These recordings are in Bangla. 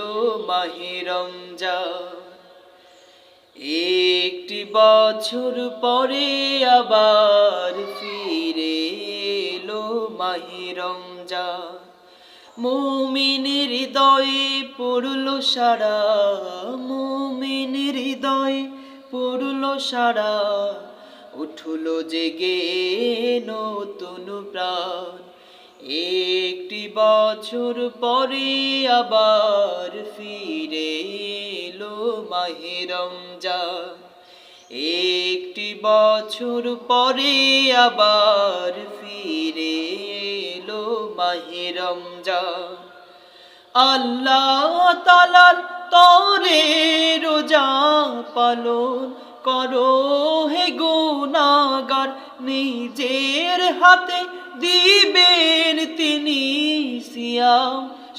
এলো মাহিরমজান একটি বছর পরে আবার ফিরে এলো মাহিরমজান মুমিনের হৃদয়ে পড়ল সারা মুমিনের হৃদয়ে পড়ল সারা। উঠল জেগে নতুন প্রাণ। একটি বছর পরে আবার ফিরে এলো মাহিরমজান একটি বছর পরে আবার ফিরে এলো মাহেরম যা আল্লাহ তালার তরে রোজা পালন করো হে গুনাগার নিজের হাতে সিয়াম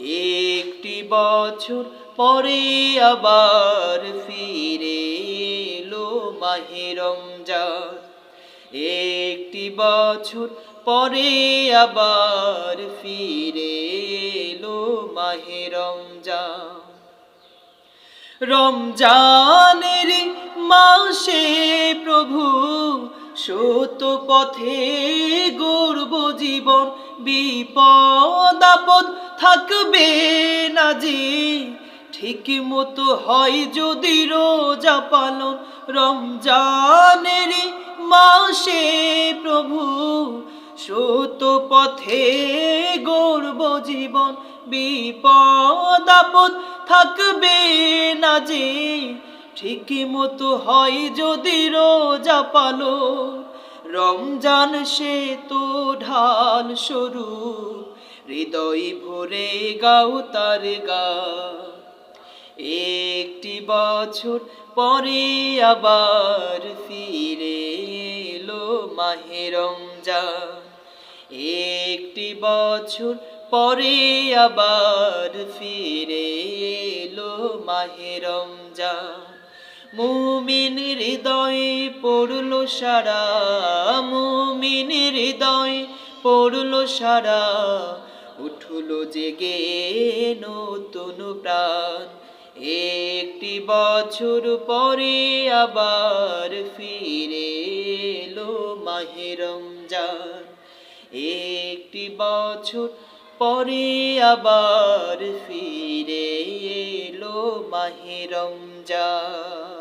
একটি বছর পরে আবার ফিরে এলো মাহে রমজান। একটি বছর পরে আবার ফিরে এলো মাহে রমজান। রমজানের মাসে প্রভু সত পথে গর্ব জীবন, বিপদ আপদ থাকবে না যে ঠিক মতো হয় যদি রোজা পালন। রমজানের মাসে প্রভু সত পথে গর্ব জীবন। বিপদ আপদ থাকবে না যে ঠিক মতো হয় যদি রোজা পালো রমজান সে তো ঢাল স্বরূপ। হৃদয় ভরে গাও তার গা। একটি বছর পরে আবার ফিরে এলো মাহে রমজান। একটি বছর পরে আবার ফিরে এলো মাহে রমজান। মুমিন হৃদয়ে পড়ল সারা, মুমিন হৃদয়ে পড়ল সারা উঠল জেগে নতুন প্রাণ। একটি বছর পরে আবার ফিরে এলো মাহে রমজান। একটি বছর পরে আবার ফিরে এলো মাহে রমজান।